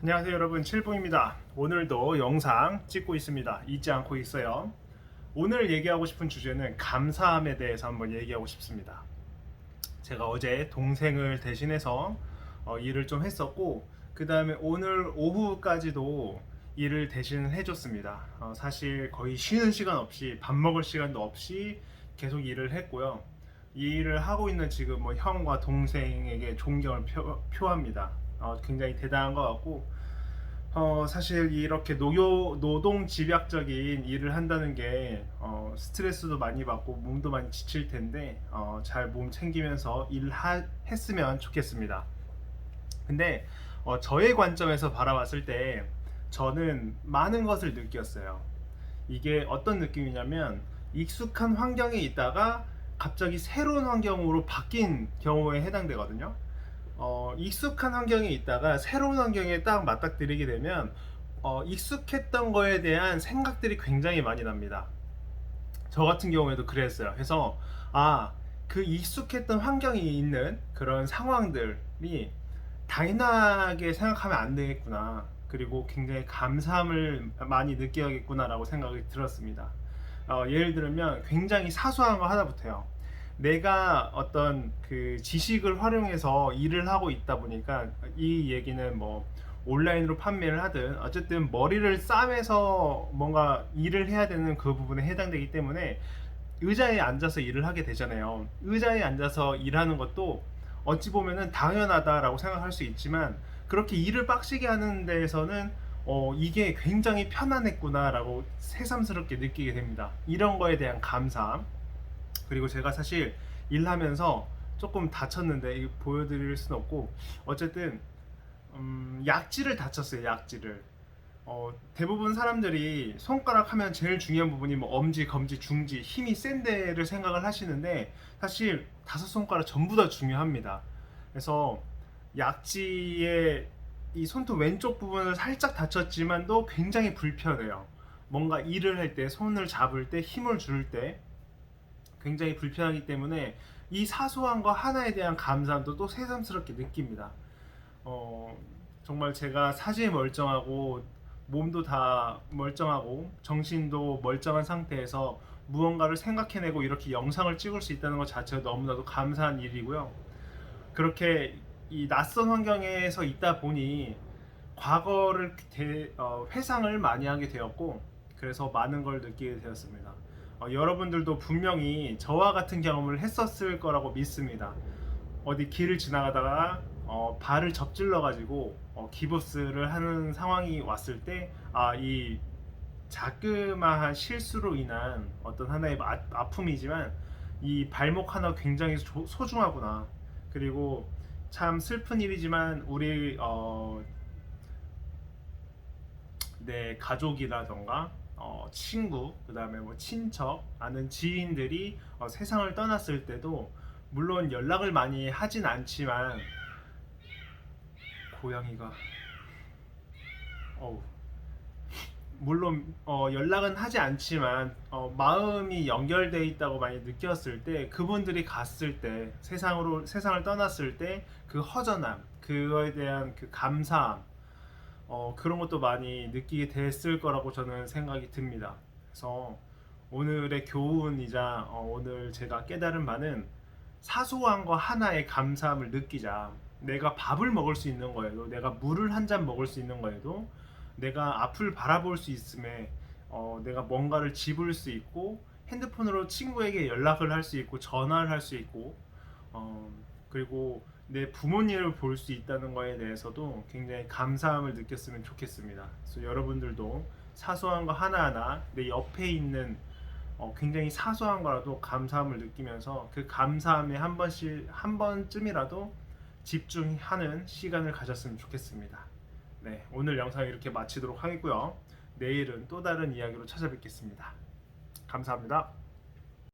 안녕하세요 여러분. 칠봉입니다. 오늘도 영상 찍고 있습니다. 잊지 않고 있어요. 오늘 얘기하고 싶은 주제는 감사함에 대해서 한번 얘기하고 싶습니다. 제가 어제 동생을 대신해서 어, 일을 좀 했었고 그 다음에 오늘 오후까지도 일을 대신 해줬습니다. 어, 사실 거의 쉬는 시간 없이 밥 먹을 시간도 없이 계속 일을 했고요. 이 일을 하고 있는 지금 뭐 형과 동생에게 존경을 표, 표합니다 어, 굉장히 대단한 것 같고 어, 사실 이렇게 노요, 노동 집약적인 일을 한다는 게 어, 스트레스도 많이 받고 몸도 많이 지칠 텐데 어, 잘 몸 챙기면서 일했으면 좋겠습니다. 근데 어, 저의 관점에서 바라봤을 때 저는 많은 것을 느꼈어요. 이게 어떤 느낌이냐면 익숙한 환경에 있다가 갑자기 새로운 환경으로 바뀐 경우에 해당되거든요. 어, 익숙한 환경에 있다가 새로운 환경에 딱 맞닥뜨리게 되면 어, 익숙했던 거에 대한 생각들이 굉장히 많이 납니다. 저 같은 경우에도 그랬어요. 그래서 아, 그 익숙했던 환경이 있는 그런 상황들이 당연하게 생각하면 안 되겠구나. 그리고 굉장히 감사함을 많이 느껴야겠구나라고 생각이 들었습니다. 어, 예를 들면 굉장히 사소한 거 하나부터요. 내가 어떤 그 지식을 활용해서 일을 하고 있다 보니까 이 얘기는 뭐 온라인으로 판매를 하든 어쨌든 머리를 싸매서 뭔가 일을 해야 되는 그 부분에 해당되기 때문에 의자에 앉아서 일을 하게 되잖아요. 의자에 앉아서 일하는 것도 어찌 보면은 당연하다라고 생각할 수 있지만 그렇게 일을 빡시게 하는 데에서는 어, 이게 굉장히 편안했구나라고 새삼스럽게 느끼게 됩니다. 이런 거에 대한 감사함. 그리고 제가 사실 일하면서 조금 다쳤는데 보여드릴 수는 없고 어쨌든 음, 약지를 다쳤어요 약지를. 어, 대부분 사람들이 손가락 하면 제일 중요한 부분이 뭐 엄지, 검지, 중지 힘이 센 데를 생각을 하시는데 사실 다섯 손가락 전부 다 중요합니다. 그래서 약지의 이 손톱 왼쪽 부분을 살짝 다쳤지만도 굉장히 불편해요. 뭔가 일을 할 때 손을 잡을 때 힘을 줄 때 굉장히 불편하기 때문에 이 사소한 거 하나에 대한 감사함도 또 새삼스럽게 느낍니다. 어, 정말 제가 사지에 멀쩡하고 몸도 다 멀쩡하고 정신도 멀쩡한 상태에서 무언가를 생각해내고 이렇게 영상을 찍을 수 있다는 것 자체가 너무나도 감사한 일이고요. 그렇게 이 낯선 환경에서 있다 보니 과거를 대, 어, 회상을 많이 하게 되었고 그래서 많은 걸 느끼게 되었습니다. 어, 여러분들도 분명히 저와 같은 경험을 했었을 거라고 믿습니다. 어디 길을 지나가다가 어, 발을 접질러 가지고 어, 기부스를 하는 상황이 왔을 때아이 자그마한 실수로 인한 어떤 하나의 아, 아픔이지만 이 발목 하나 굉장히 조, 소중하구나 그리고 참 슬픈 일이지만 우리 어, 내 가족이라던가 어, 친구, 그 다음에 뭐 친척, 아는 지인들이 어, 세상을 떠났을 때도 물론 연락을 많이 하진 않지만 고양이가 어우. 물론 어, 연락은 하지 않지만 어, 마음이 연결돼 있다고 많이 느꼈을 때 그분들이 갔을 때 세상으로 세상을 떠났을 때 그 허전함 그거에 대한 그 감사함 어, 그런 것도 많이 느끼게 됐을 거라고 저는 생각이 듭니다. 그래서 오늘의 교훈이자 어, 오늘 제가 깨달은 바는 사소한 거 하나의 감사함을 느끼자. 내가 밥을 먹을 수 있는 거에도, 내가 물을 한 잔 먹을 수 있는 거에도, 내가 앞을 바라볼 수 있음에, 어, 내가 뭔가를 집을 수 있고, 핸드폰으로 친구에게 연락을 할 수 있고, 전화를 할 수 있고, 어, 그리고 내 부모님을 볼 수 있다는 거에 대해서도 굉장히 감사함을 느꼈으면 좋겠습니다. 그래서 여러분들도 사소한 거 하나하나 내 옆에 있는 어, 굉장히 사소한 거라도 감사함을 느끼면서 그 감사함에 한 번씩 한 번쯤이라도 집중하는 시간을 가졌으면 좋겠습니다. 네, 오늘 영상 이렇게 마치도록 하겠고요. 내일은 또 다른 이야기로 찾아뵙겠습니다. 감사합니다.